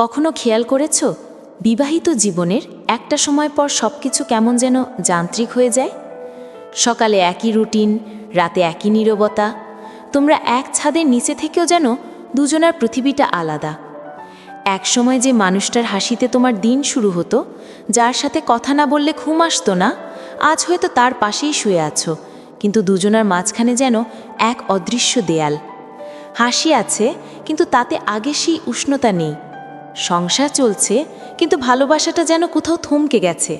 কখনো খেয়াল করেছ? বিবাহিত জীবনের একটা সময় পর সব কিছু কেমন যেন যান্ত্রিক হয়ে যায়? সকালে একই রুটিন, রাতে একই নীরবতা, তোমরা এক ছাদের নিচে থেকেও যেন দুজনার পৃথিবীটা আলাদা। এক সময় যে মানুষটার হাসিতে তোমার দিন শুরু হতো, যার সাথে কথা না বললে ঘুম আসতো না, আজ হয়তো তার পাশেই শুয়ে আছো, কিন্তু দুজনার মাঝখানে যেন এক অদৃশ্য দেয়াল। হাসি আছে, কিন্তু তাতে আগে সেই উষ্ণতা নেই। সংসার চলছে, কিন্তু ভালোবাসাটা যেন কোথাও থমকে গেছে।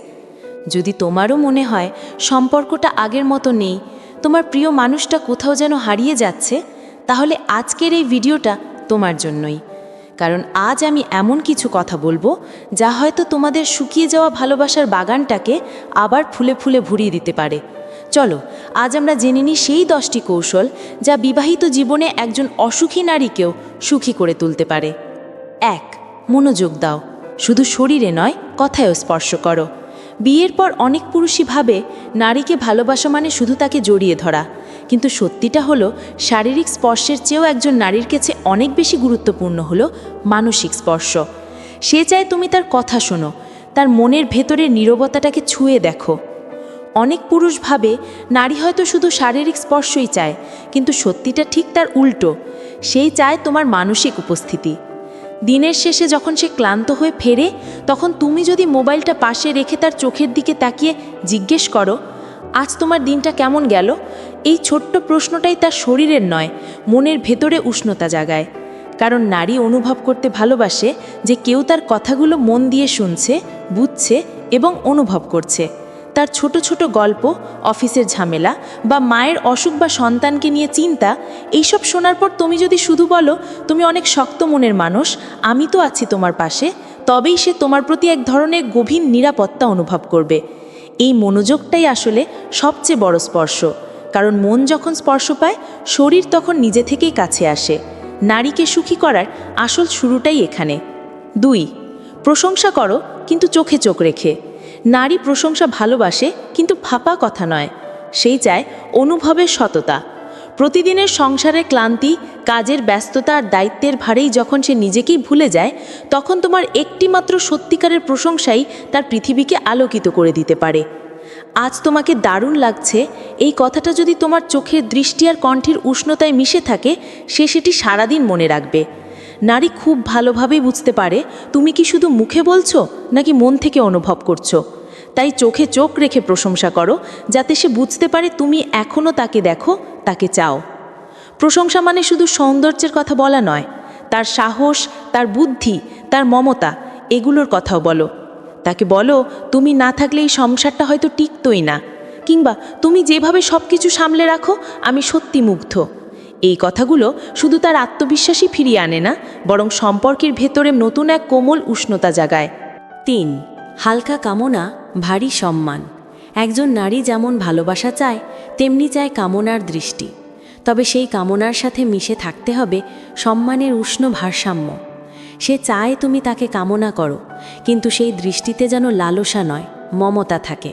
যদি তোমারও মনে হয় সম্পর্কটা আগের মতো নেই, তোমার প্রিয় মানুষটা কোথাও যেন হারিয়ে যাচ্ছে, তাহলে আজকের এই ভিডিওটা তোমার জন্যই। কারণ আজ আমি এমন কিছু কথা বলব, যা হয়তো তোমাদের শুকিয়ে যাওয়া ভালোবাসার বাগানটাকে আবার ফুলে ফুলে ভরিয়ে দিতে পারে। চলো, আজ আমরা জেনে নিই সেই দশটি কৌশল যা বিবাহিত জীবনে একজন অসুখী নারীকেও সুখী করে তুলতে পারে। এক মনোযোগ দাও। শুধু শরীরে নয়, কথায়ও স্পর্শ করো। বিয়ের পর অনেক পুরুষই ভাবে, নারীকে ভালোবাসা মানে শুধু তাকে জড়িয়ে ধরা। কিন্তু সত্যিটা হলো, শারীরিক স্পর্শের চেয়েও একজন নারীর কাছে অনেক বেশি গুরুত্বপূর্ণ হলো মানসিক স্পর্শ। সে চায় তুমি তার কথা শোনো, তার মনের ভেতরের নীরবতাটাকে ছুঁয়ে দেখো। অনেক পুরুষ ভাবে, নারী হয়তো শুধু শারীরিক স্পর্শই চায়, কিন্তু সত্যিটা ঠিক তার উল্টো। সেই চায় তোমার মানসিক উপস্থিতি। দিনের শেষে যখন সে ক্লান্ত হয়ে ফেরে, তখন তুমি যদি মোবাইলটা পাশে রেখে তার চোখের দিকে তাকিয়ে জিজ্ঞেস করো, আজ তোমার দিনটা কেমন গেল? এই ছোট্ট প্রশ্নটাই তার শরীরের নয়, মনের ভেতরে উষ্ণতা জাগায়। কারণ নারী অনুভব করতে ভালোবাসে যে কেউ তার কথাগুলো মন দিয়ে শুনছে, বুঝছে এবং অনুভব করছে। তার ছোট ছোট গল্প, অফিসের ঝামেলা বা মায়ের অসুখ বা সন্তানকে নিয়ে চিন্তা, এইসব শোনার পর তুমি যদি শুধু বলো, তুমি অনেক শক্ত মনের মানুষ, আমি তো আছি তোমার পাশে, তবেই সে তোমার প্রতি এক ধরনের গভীর নিরাপত্তা অনুভব করবে। এই মনোযোগটাই আসলে সবচেয়ে বড় স্পর্শ। কারণ মন যখন স্পর্শ পায়, শরীর তখন নিজে থেকেই কাছে আসে। নারীকে সুখী করার আসল শুরুটাই এখানে। দুই, প্রশংসা করো, কিন্তু চোখে চোখ রেখে। নারী প্রশংসা ভালোবাসে, কিন্তু ফাঁপা কথা নয়। সেই চায় অনুভবের সততা। প্রতিদিনের সংসারের ক্লান্তি, কাজের ব্যস্ততা আর দায়িত্বের ভারেই যখন সে নিজেকেই ভুলে যায়, তখন তোমার একটিমাত্র সত্যিকারের প্রশংসাই তার পৃথিবীকে আলোকিত করে দিতে পারে। আজ তোমাকে দারুণ লাগছে, এই কথাটা যদি তোমার চোখের দৃষ্টি আর কণ্ঠের উষ্ণতায় মিশে থাকে, সে সেটি সারাদিন মনে রাখবে। নারী খুব ভালোভাবেই বুঝতে পারে, তুমি কি শুধু মুখে বলছো, নাকি মন থেকে অনুভব করছ? তাই চোখে চোখ রেখে প্রশংসা করো, যাতে সে বুঝতে পারে তুমি এখনও তাকে দেখো, তাকে চাও। প্রশংসা মানে শুধু সৌন্দর্যের কথা বলা নয়, তার সাহস, তার বুদ্ধি, তার মমতা, এগুলোর কথাও বলো। তাকে বলো, তুমি না থাকলে এই সংসারটা হয়তো টিকতই না, কিংবা তুমি যেভাবে সব কিছু সামলে রাখো, আমি সত্যি মুগ্ধ। এই কথাগুলো শুধু তার আত্মবিশ্বাসই ফিরিয়ে আনে না, বরং সম্পর্কের ভেতরে নতুন এক কোমল উষ্ণতা জাগায়। তিন, হালকা কামনা ভারী সম্মান। একজন নারী যেমন ভালোবাসা চায়, তেমনি চায় কামনার দৃষ্টি। তবে সেই কামনার সাথে মিশে থাকতে হবে সম্মানের উষ্ণ ভারসাম্য। সে চায় তুমি তাকে কামনা করো, কিন্তু সেই দৃষ্টিতে যেন লালসা নয়, মমতা থাকে।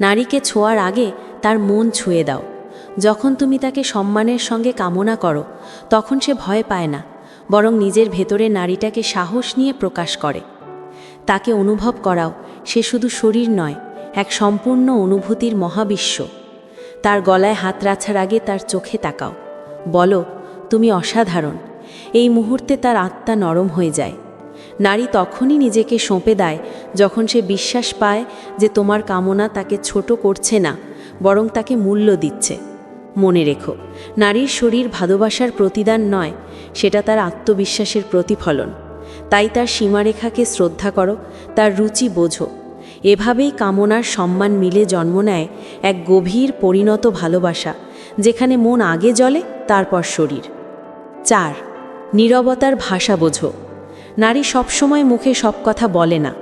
নারীকে ছোঁয়ার আগে তার মন ছুঁয়ে দাও। যখন তুমি তাকে সম্মানের সঙ্গে কামনা করো, তখন সে ভয় পায় না, বরং নিজের ভেতরে নারীটাকে সাহস নিয়ে প্রকাশ করে। তাকে অনুভব করাও সে শুধু শরীর নয়, এক সম্পূর্ণ অনুভূতির মহাবিশ্ব। তার গলায় হাত রাছার আগে তার চোখে তাকাও। বলো, তুমি অসাধারণ। এই মুহূর্তে তার আত্মা নরম হয়ে যায়। নারী তখনই নিজেকে সঁপে দেয় যখন সে বিশ্বাস পায় যে তোমার কামনা তাকে ছোট করছে না, বরং তাকে মূল্য দিচ্ছে। মনে রেখো, নারীর শরীর ভালোবাসার প্রতিদান নয়, সেটা তার আত্মবিশ্বাসের প্রতিফলন। তাই তার সীমারেখাকে শ্রদ্ধা করো, তার রুচি বোঝো। এভাবেই কামনার সম্মান মিলে জন্ম নেয় এক গভীর পরিণত ভালোবাসা, যেখানে মন আগে জলে তারপর শরীর। চার, নীরবতার ভাষা বোঝো। নারী সবসময় মুখে সব কথা বলে না,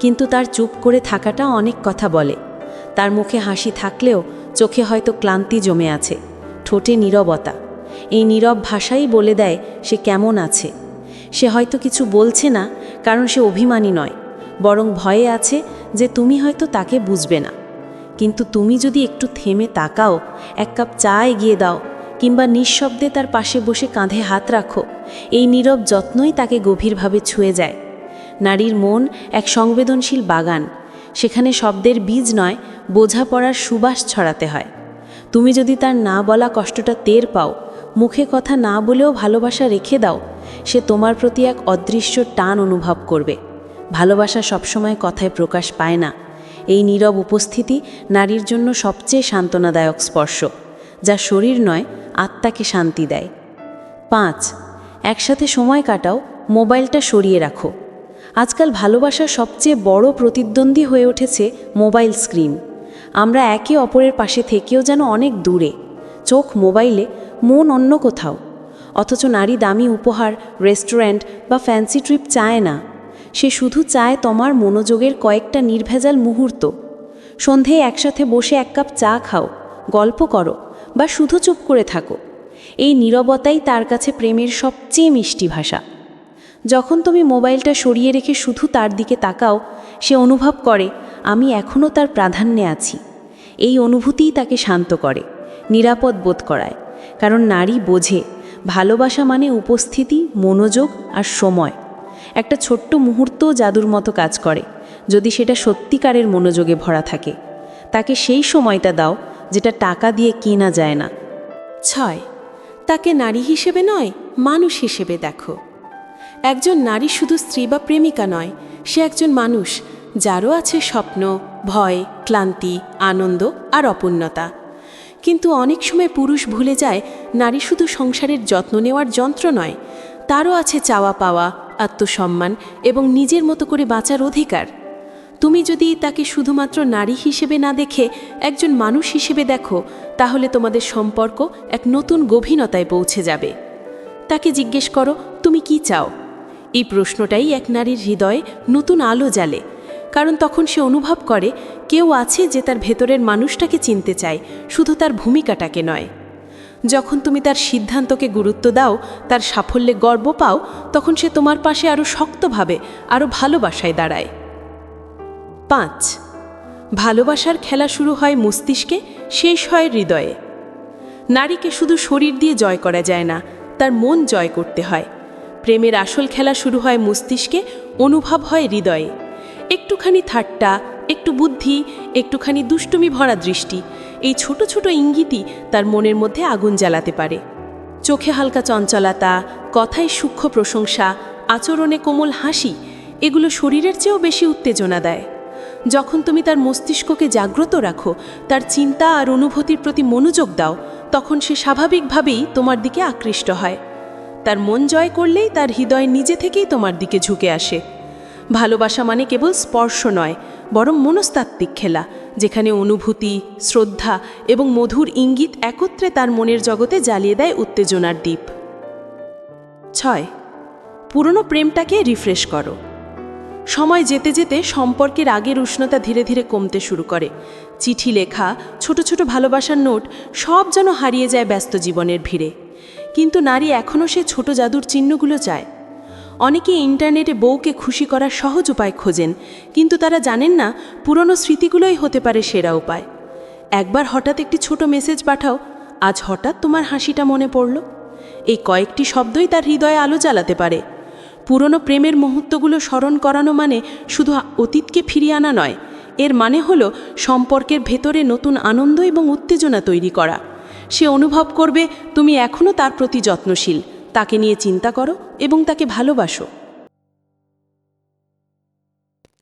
কিন্তু তার চুপ করে থাকাটা অনেক কথা বলে। তার মুখে হাসি থাকলেও চোখে হয়তো ক্লান্তি জমে আছে, ঠোঁটে নীরবতা। এই নীরব ভাষাই বলে দেয় সে কেমন আছে। সে হয়তো কিছু বলছে না, কারণ সে অভিমানী নয়। বরং ভয়ে আছে যে তুমি হয়তো তাকে বুঝবে না। কিন্তু তুমি যদি একটু থেমে তাকাও, এক কাপ চা এগিয়ে দাও, কিংবা নিঃশব্দে তার পাশে বসে কাঁধে হাত রাখো, এই নীরব যত্নই তাকে গভীরভাবে ছুঁয়ে যায়। নারীর মন এক সংবেদনশীল বাগান, সেখানে শব্দের বীজ নয়, বোঝাপড়ার সুবাস ছড়াতে হয়। তুমি যদি তার না বলা কষ্টটা টের পাও, মুখে কথা না বলেও ভালোবাসা রেখে দাও, সে তোমার প্রতি এক অদৃশ্য টান অনুভব করবে। ভালোবাসা সবসময় কথায় প্রকাশ পায় না। এই নীরব উপস্থিতি নারীর জন্য সবচেয়ে সান্ত্বনাদায়ক স্পর্শ, যা শরীর নয়, আত্মাকে শান্তি দেয়। পাঁচ, একসাথে সময় কাটাও, মোবাইলটা সরিয়ে রাখো। আজকাল ভালোবাসার সবচেয়ে বড় প্রতিদ্বন্দ্বী হয়ে উঠেছে মোবাইল স্ক্রিন। আমরা একে অপরের পাশে থেকেও যেন অনেক দূরে। চোখ মোবাইলে, মন অন্য কোথাও। অথচ নারী দামি উপহার, রেস্টুরেন্ট বা ফ্যান্সি ট্রিপ চায় না। সে শুধু চায় তোমার মনোযোগের কয়েকটা নির্ভেজাল মুহূর্ত। সন্ধে একসাথে বসে এক কাপ চা খাও, গল্প করো বা শুধু চুপ করে থাকো। এই নীরবতাই তার কাছে প্রেমের সবচেয়ে মিষ্টি ভাষা। যখন তুমি মোবাইলটা সরিয়ে রেখে শুধু তার দিকে তাকাও, সে অনুভব করে, আমি এখনও তার প্রাধান্যে আছি। এই অনুভূতিই তাকে শান্ত করে, নিরাপদ বোধ করায়। কারণ নারী বোঝে, ভালোবাসা মানে উপস্থিতি, মনোযোগ আর সময়। একটা ছোট্ট মুহূর্তও জাদুর মতো কাজ করে, যদি সেটা সত্যিকারের মনোযোগে ভরা থাকে। তাকে সেই সময়টা দাও যেটা টাকা দিয়ে কেনা যায় না। ছয়, তাকে নারী হিসেবে নয়, মানুষ হিসেবে দেখো। একজন নারী শুধু স্ত্রী বা প্রেমিকা নয়, সে একজন মানুষ, যারও আছে স্বপ্ন, ভয়, ক্লান্তি, আনন্দ আর অপূর্ণতা। কিন্তু অনেক সময় পুরুষ ভুলে যায়, নারী শুধু সংসারের যত্ন নেওয়ার যন্ত্র নয়, তারও আছে চাওয়া পাওয়া আত্মসম্মান এবং নিজের মতো করে বাঁচার অধিকার। তুমি যদি তাকে শুধুমাত্র নারী হিসেবে না দেখে একজন মানুষ হিসেবে দেখো, তাহলে তোমাদের সম্পর্ক এক নতুন গভীরতায় পৌঁছে যাবে। তাকে জিজ্ঞেস করো, তুমি কি চাও? এই প্রশ্নটাই এক নারীর হৃদয়ে নতুন আলো জ্বালে, কারণ তখন সে অনুভব করে, কেউ আছে যে তার ভেতরের মানুষটাকে চিনতে চায়, শুধু তার ভূমিকাটাকে নয়। যখন তুমি তার সিদ্ধান্তকে গুরুত্ব দাও, তার সাফল্যে গর্ব পাও, তখন সে তোমার পাশে আরও শক্তভাবে আরও ভালোবাসায় দাঁড়ায়। পাঁচ, ভালোবাসার খেলা শুরু হয় মস্তিষ্কে, শেষ হয় হৃদয়ে। নারীকে শুধু শরীর দিয়ে জয় করা যায় না, তার মন জয় করতে হয়। প্রেমের আসল খেলা শুরু হয় মস্তিষ্কে, অনুভব হয় হৃদয়ে। একটুখানি ঠাট্টা, একটু বুদ্ধি, একটুখানি দুষ্টুমি ভরা দৃষ্টি এই ছোট ছোট ইঙ্গিতই তার মনের মধ্যে আগুন জ্বালাতে পারে। চোখে হালকা চঞ্চলতা, কথায় সূক্ষ্ম প্রশংসা, আচরণে কোমল হাসি, এগুলো শরীরের চেয়েও বেশি উত্তেজনা দেয়। যখন তুমি তার মস্তিষ্ককে জাগ্রত রাখো, তার চিন্তা আর অনুভূতির প্রতি মনোযোগ দাও, তখন সে স্বাভাবিকভাবেই তোমার দিকে আকৃষ্ট হয়। তার মন জয় করলেই তার হৃদয় নিজে থেকেই তোমার দিকে ঝুঁকে আসে। ভালোবাসা মানে কেবল স্পর্শ নয়, বরং মনস্তাত্ত্বিক খেলা, যেখানে অনুভূতি, শ্রদ্ধা এবং মধুর ইঙ্গিত একত্রে তার মনের জগতে জ্বালিয়ে দেয় উত্তেজনার দ্বীপ। ছয়, পুরনো প্রেমটাকে রিফ্রেশ করো। সময় যেতে যেতে সম্পর্কের আগের উষ্ণতা ধীরে ধীরে কমতে শুরু করে। চিঠি লেখা, ছোট ছোট ভালোবাসার নোট, সব যেন হারিয়ে যায় ব্যস্ত জীবনের ভিড়ে। কিন্তু নারী এখনও সে ছোট জাদুর চিহ্নগুলো চায়। অনেকে ইন্টারনেটে বউকে খুশি করার সহজ উপায় খোঁজেন, কিন্তু তারা জানেন না পুরনো স্মৃতিগুলোই হতে পারে সেরা উপায়। একবার হঠাৎ একটি ছোট মেসেজ পাঠাও, আজ হঠাৎ তোমার হাসিটা মনে পড়ল। এই কয়েকটি শব্দই তার হৃদয়ে আলো জ্বালাতে পারে। পুরনো প্রেমের মুহূর্তগুলো স্মরণ করানো মানে শুধু অতীতকে ফিরিয়ে আনা নয়, এর মানে হলো সম্পর্কের ভেতরে নতুন আনন্দ এবং উত্তেজনা তৈরি করা। সে অনুভব করবে, তুমি এখনও তার প্রতি যত্নশীল। তাকে নিয়ে চিন্তা করো এবং তাকে ভালোবাসো।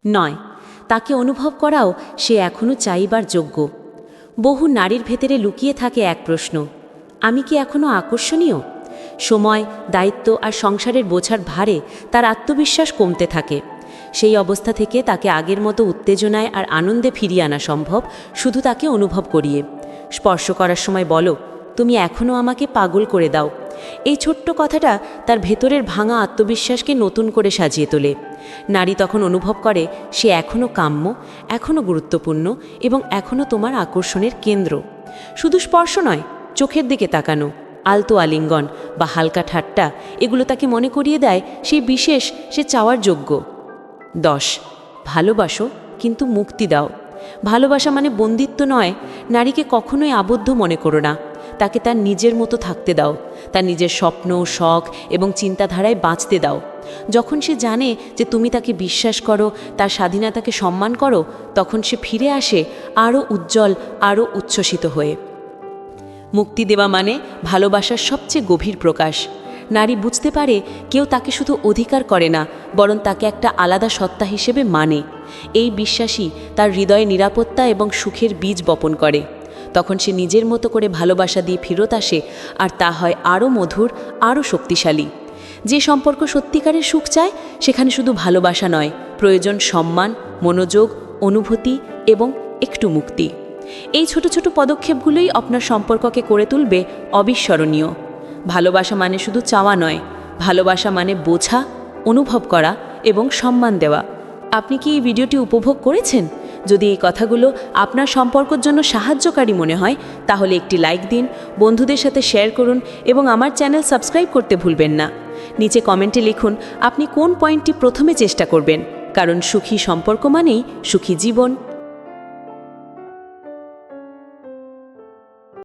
নয়, তাকে অনুভব করাও সে এখনও চাইবার যোগ্য। বহু নারীর ভেতরে লুকিয়ে থাকে এক প্রশ্ন, আমি কি এখনও আকর্ষণীয়? সময়, দায়িত্ব আর সংসারের বোঝার ভারে তার আত্মবিশ্বাস কমতে থাকে। সেই অবস্থা থেকে তাকে আগের মতো উত্তেজনায় আর আনন্দে ফিরিয়ে আনা সম্ভব শুধু তাকে অনুভব করিয়ে। স্পর্শ করার সময় বলো, তুমি এখনও আমাকে পাগল করে দাও। এই ছোট্ট কথাটা তার ভেতরের ভাঙা আত্মবিশ্বাসকে নতুন করে সাজিয়ে তোলে। নারী তখন অনুভব করে, সে এখনও কাম্য এখনও গুরুত্বপূর্ণ এবং এখনও তোমার আকর্ষণের কেন্দ্র। শুধু স্পর্শ নয়, চোখের দিকে তাকানো, আলতো আলিঙ্গন বা হালকা ঠাট্টা, এগুলো তাকে মনে করিয়ে দেয় সেই বিশেষ, সে চাওয়ার যোগ্য। দশ, ভালোবাসো কিন্তু মুক্তি দাও। ভালোবাসা মানে বন্দিত্ব নয়, নারীকে কখনোই আবদ্ধ মনে করো না। তাকে তার নিজের মতো থাকতে দাও। তার নিজের স্বপ্ন, শখ এবং চিন্তাধারায় বাঁচতে দাও। যখন সে জানে যে তুমি তাকে বিশ্বাস করো, তার স্বাধীনতাকে সম্মান করো, তখন সে ফিরে আসে আরও উজ্জ্বল, আরও উচ্ছ্বসিত হয়ে। মুক্তি দেওয়া মানে ভালোবাসার সবচেয়ে গভীর প্রকাশ। নারী বুঝতে পারে কেউ তাকে শুধু অধিকার করে না, বরং তাকে একটা আলাদা সত্তা হিসেবে মানে। এই বিশ্বাসই তার হৃদয়ে নিরাপত্তা এবং সুখের বীজ বপন করে। তখন সে নিজের মতো করে ভালোবাসা দিয়ে ফেরত আসে, আর তা হয় আরও মধুর, আরও শক্তিশালী। যে সম্পর্ক সত্যিকারের সুখ চায়, সেখানে শুধু ভালোবাসা নয়, প্রয়োজন সম্মান, মনোযোগ, অনুভূতি এবং একটু মুক্তি। এই ছোট ছোট পদক্ষেপগুলোই আপনার সম্পর্ককে করে তুলবে অবিস্মরণীয়। ভালোবাসা মানে শুধু চাওয়া নয়, ভালোবাসা মানে বোঝা, অনুভব করা এবং সম্মান দেওয়া। আপনি কি এই ভিডিওটি উপভোগ করেছেন? যদি এই কথাগুলো আপনার সম্পর্কর জন্য সাহায্যকারী মনে হয়, তাহলে একটি লাইক দিন, বন্ধুদের সাথে শেয়ার করুন এবং আমার চ্যানেল সাবস্ক্রাইব করতে ভুলবেন না। নিচে কমেন্টে লিখুন, আপনি কোন পয়েন্টটি প্রথমে চেষ্টা করবেন? কারণ সুখী সম্পর্ক মানেই সুখী জীবন।